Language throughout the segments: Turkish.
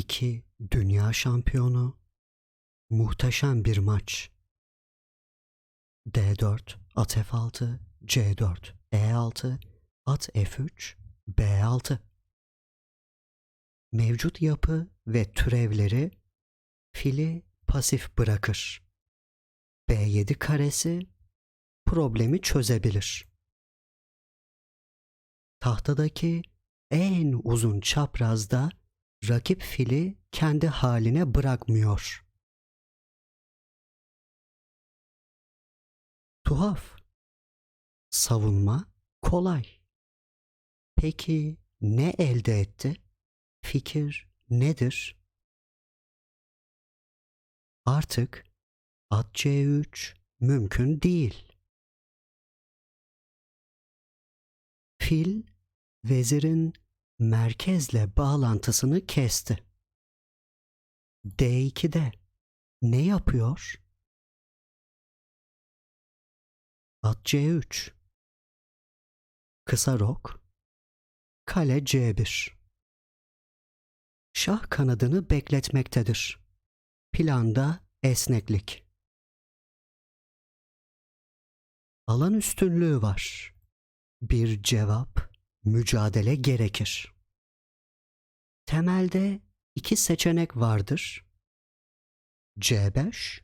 iki dünya şampiyonu, muhteşem bir maç. D4, at F6, C4, E6, at F3, B6. Mevcut yapı ve türevleri fili pasif bırakır. B7 karesi problemi çözebilir. Tahtadaki en uzun çaprazda rakip fili kendi haline bırakmıyor. Tuhaf. Savunma kolay. Peki ne elde etti? Fikir nedir? Artık at C3 mümkün değil. Fil vezirin merkezle bağlantısını kesti. D2'de ne yapıyor? At C3. Kısa rok. Kale C1. Şah kanadını bekletmektedir. Planda esneklik. Alan üstünlüğü var. Bir cevap, mücadele gerekir. Temelde iki seçenek vardır. C5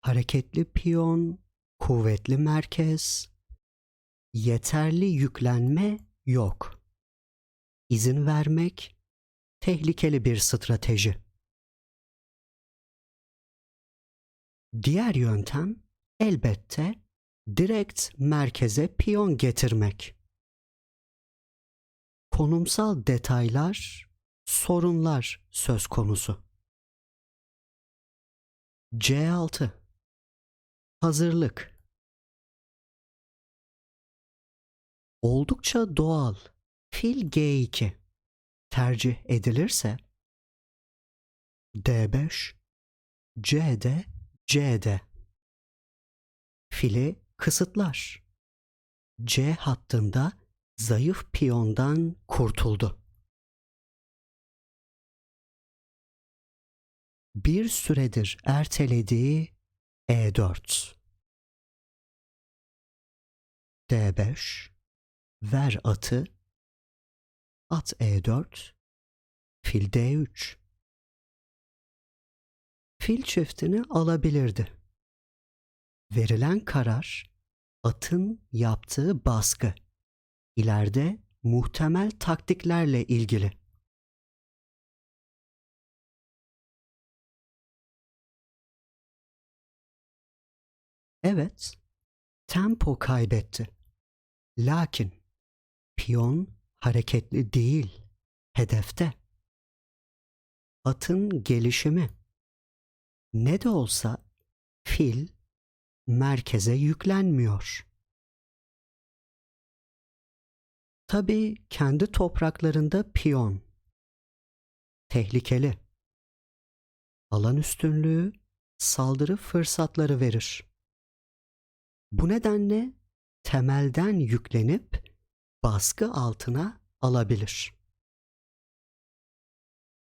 Hareketli piyon, kuvvetli merkez, yeterli yüklenme yok. İzin vermek tehlikeli bir strateji. Diğer yöntem elbette direkt merkeze piyon getirmek. Konumsal detaylar, sorunlar söz konusu. C6 Hazırlık Oldukça doğal. Fil G2 tercih edilirse D5 C'de C'de fili kısıtlar. C hattında zayıf piyondan kurtuldu. Bir süredir ertelediği E4 D5 ver atı at E4 fil D3 fil çiftini alabilirdi. Verilen karar atın yaptığı baskı ileride muhtemel taktiklerle ilgili. Evet, tempo kaybetti. Lakin piyon hareketli değil, hedefte. Atın gelişimi. Ne de olsa fil merkeze yüklenmiyor. Tabii kendi topraklarında piyon. Tehlikeli. Alan üstünlüğü saldırı fırsatları verir. Bu nedenle temelden yüklenip baskı altına alabilir.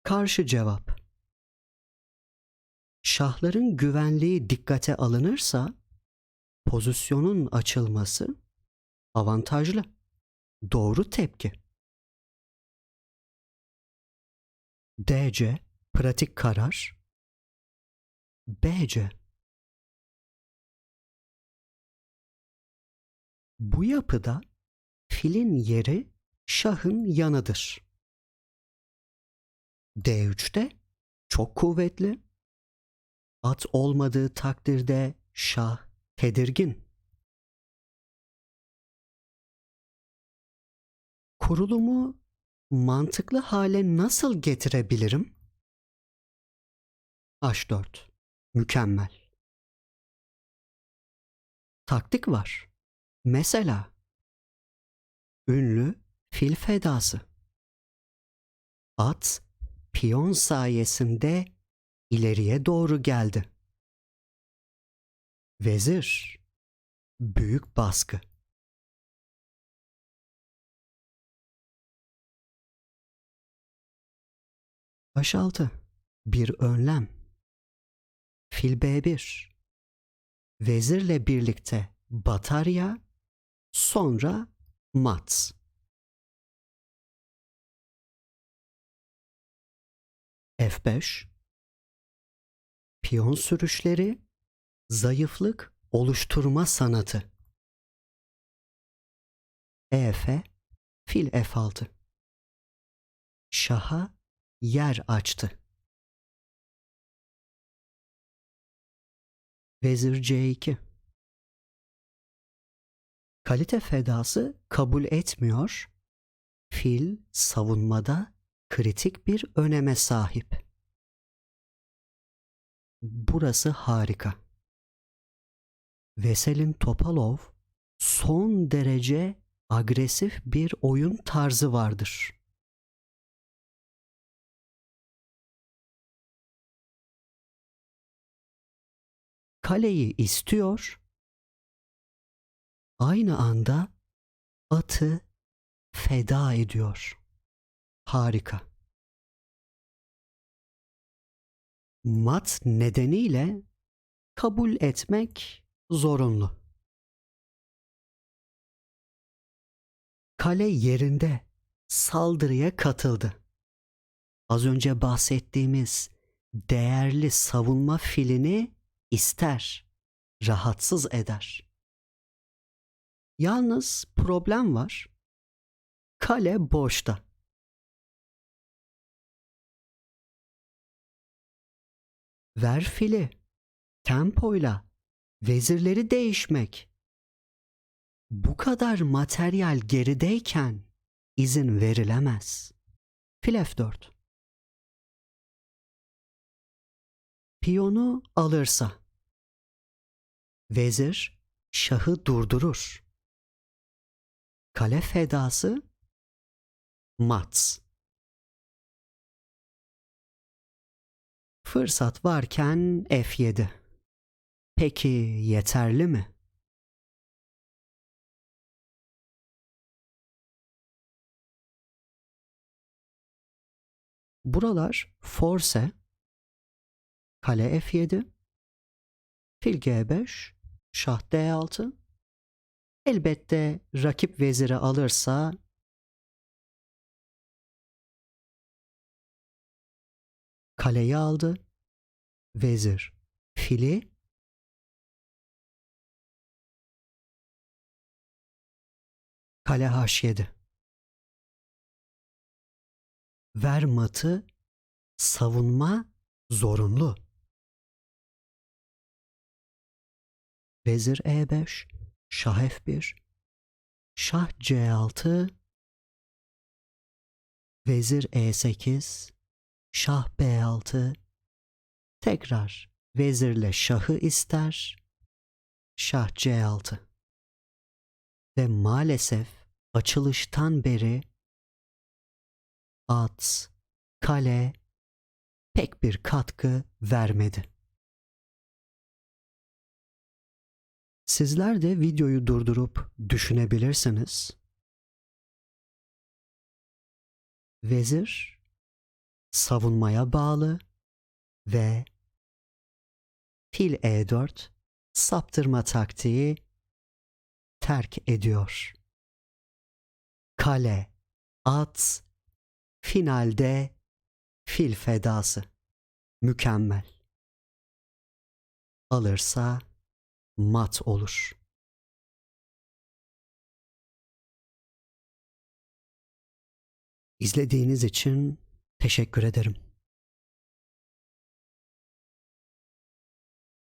Karşı cevap Şahların güvenliği dikkate alınırsa pozisyonun açılması avantajlı. Doğru tepki. DC pratik karar. BC Bu yapıda filin yeri şahın yanıdır. D3'te çok kuvvetli. At olmadığı takdirde şah tedirgin. Kurulumu mantıklı hale nasıl getirebilirim? H4. Mükemmel. Taktik var. Mesela ünlü fil fedası. At piyon sayesinde ileriye doğru geldi. Vezir büyük baskı. H6 bir önlem. Fil B1 vezirle birlikte batarya sonra mat. F5 Piyon sürüşleri zayıflık oluşturma sanatı. EF fil F6 Şaha yer açtı. Vezir C2 Kalite fedası kabul etmiyor. Fil savunmada kritik bir öneme sahip. Burası harika. Veselin Topalov son derece agresif bir oyun tarzı vardır. Kaleyi istiyor. Aynı anda atı feda ediyor. Harika. Mat nedeniyle kabul etmek zorunlu. Kale yerinde saldırıya katıldı. Az önce bahsettiğimiz değerli savunma filini ister, rahatsız eder. Yalnız problem var. Kale boşta. Ver fili, tempoyla, vezirleri değişmek. Bu kadar materyal gerideyken izin verilemez. Fil F4 Piyonu alırsa vezir şahı durdurur. Kale fedası mat. Fırsat varken F7. Peki yeterli mi? Buralar force, kale F7, fil G5, şah D6. Elbette rakip veziri alırsa kaleyi aldı. Vezir fili kale H7. Ver matı savunma zorunlu. Vezir E5, Şah F1, Şah C6, Vezir E8, Şah B6, tekrar vezirle şahı ister, Şah C6. Ve maalesef açılıştan beri at, kale pek bir katkı vermedi. Sizler de videoyu durdurup düşünebilirsiniz. Vezir savunmaya bağlı ve fil E4 saptırma taktiği terk ediyor. Kale, at, finalde fil fedası. Mükemmel. Alırsa mat olur. İzlediğiniz için teşekkür ederim.